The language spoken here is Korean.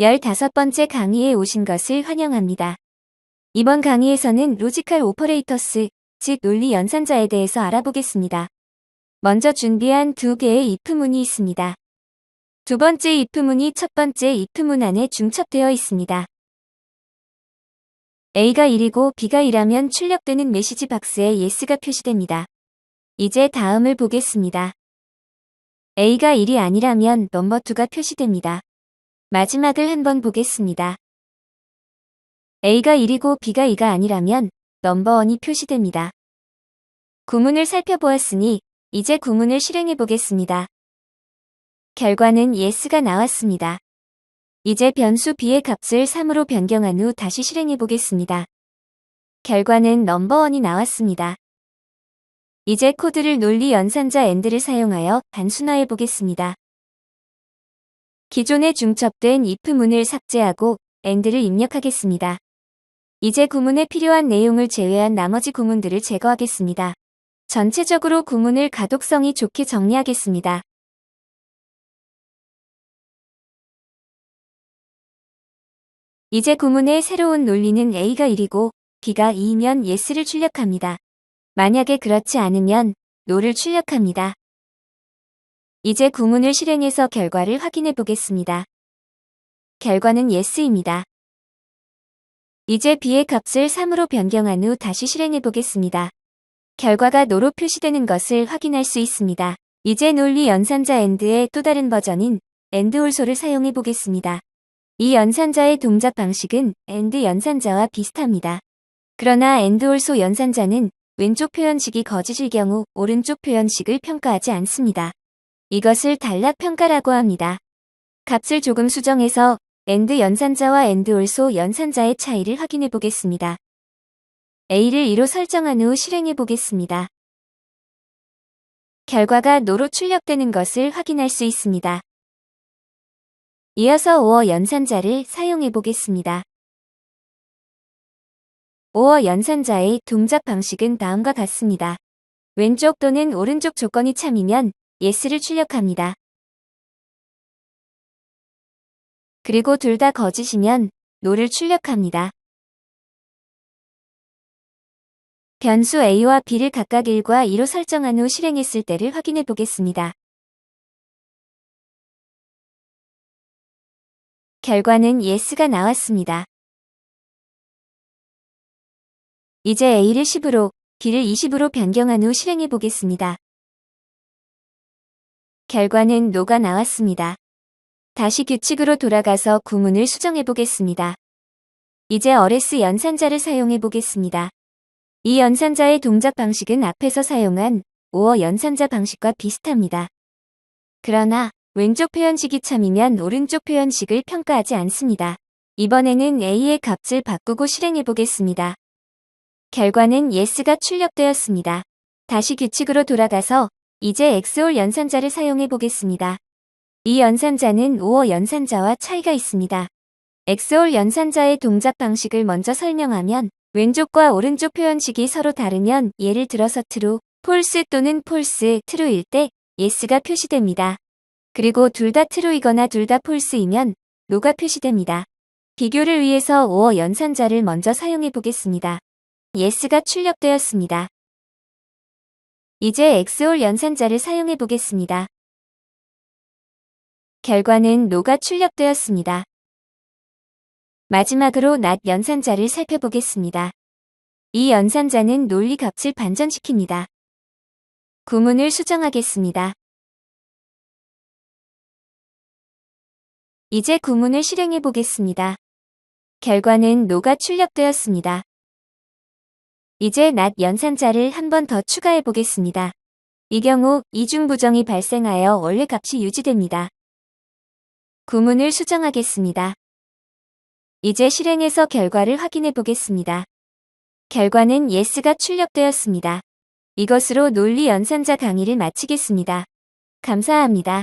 15번째 강의에 오신 것을 환영합니다. 이번 강의에서는 로지컬 오퍼레이터스, 즉 논리 연산자에 대해서 알아보겠습니다. 먼저 준비한 두 개의 if문이 있습니다. 두 번째 if문이 첫 번째 if문 안에 중첩되어 있습니다. A가 1이고 B가 2라면 출력되는 메시지 박스에 yes가 표시됩니다. 이제 다음을 보겠습니다. A가 1이 아니라면 넘버 2가 표시됩니다. 마지막을 한번 보겠습니다. A가 1이고 B가 2가 아니라면 넘버 1이 표시됩니다. 구문을 살펴보았으니 이제 구문을 실행해 보겠습니다. 결과는 yes가 나왔습니다. 이제 변수 b의 값을 3으로 변경한 후 다시 실행해 보겠습니다. 결과는 넘버 1이 나왔습니다. 이제 코드를 논리 연산자 AND를 사용하여 단순화해 보겠습니다. 기존에 중첩된 if문을 삭제하고 AND를 입력하겠습니다. 이제 구문에 필요한 내용을 제외한 나머지 구문들을 제거하겠습니다. 전체적으로 구문을 가독성이 좋게 정리하겠습니다. 이제 구문의 새로운 논리는 A가 1이고 B가 2이면 yes를 출력합니다. 만약에 그렇지 않으면 no를 출력합니다. 이제 구문을 실행해서 결과를 확인해 보겠습니다. 결과는 yes입니다. 이제 b의 값을 3으로 변경한 후 다시 실행해 보겠습니다. 결과가 no로 표시되는 것을 확인할 수 있습니다. 이제 논리 연산자 AND의 또 다른 버전인 AND ALSO를 사용해 보겠습니다. 이 연산자의 동작 방식은 AND 연산자와 비슷합니다. 그러나 AND ALSO 연산자는 왼쪽 표현식이 거짓일 경우 오른쪽 표현식을 평가하지 않습니다. 이것을 단락 평가라고 합니다. 값을 조금 수정해서 AND 연산자와 AND ALSO 연산자의 차이를 확인해 보겠습니다. A를 2로 설정한 후 실행해 보겠습니다. 결과가 no로 출력되는 것을 확인할 수 있습니다. 이어서 5어 연산자를 사용해 보겠습니다. 5어 연산자의 동작 방식은 다음과 같습니다. 왼쪽 또는 오른쪽 조건이 참이면 yes를 출력합니다. 그리고 둘 다 거짓이면 no를 출력합니다. 변수 a와 b를 각각 1과 2로 설정한 후 실행했을 때를 확인해 보겠습니다. 결과는 yes가 나왔습니다. 이제 a를 10으로, b를 20으로 변경한 후 실행해 보겠습니다. 결과는 no가 나왔습니다. 다시 규칙으로 돌아가서 구문을 수정해 보겠습니다. 이제 어레스 연산자를 사용해 보겠습니다. 이 연산자의 동작 방식은 앞에서 사용한 5어 연산자 방식과 비슷합니다. 그러나 왼쪽 표현식이 참이면 오른쪽 표현식을 평가하지 않습니다. 이번에는 a의 값을 바꾸고 실행해 보겠습니다. 결과는 yes가 출력되었습니다. 다시 규칙으로 돌아가서 이제 xor 연산자를 사용해 보겠습니다. 이 연산자는 5어 연산자와 차이가 있습니다. xor 연산자의 동작 방식을 먼저 설명하면 왼쪽과 오른쪽 표현식이 서로 다르면 예를 들어서 true, false 또는 false, true일 때 yes가 표시됩니다. 그리고 둘다 true이거나 둘다 false이면 no가 표시됩니다. 비교를 위해서 5어 연산자를 먼저 사용해 보겠습니다. yes가 출력되었습니다. 이제 xor 연산자를 사용해 보겠습니다. 결과는 no가 출력되었습니다. 마지막으로 not 연산자를 살펴보겠습니다. 이 연산자는 논리 값을 반전시킵니다. 구문을 수정하겠습니다. 이제 구문을 실행해 보겠습니다. 결과는 no가 출력되었습니다. 이제 not 연산자를 한 번 더 추가해 보겠습니다. 이 경우 이중 부정이 발생하여 원래 값이 유지됩니다. 구문을 수정하겠습니다. 이제 실행해서 결과를 확인해 보겠습니다. 결과는 yes가 출력되었습니다. 이것으로 논리 연산자 강의를 마치겠습니다. 감사합니다.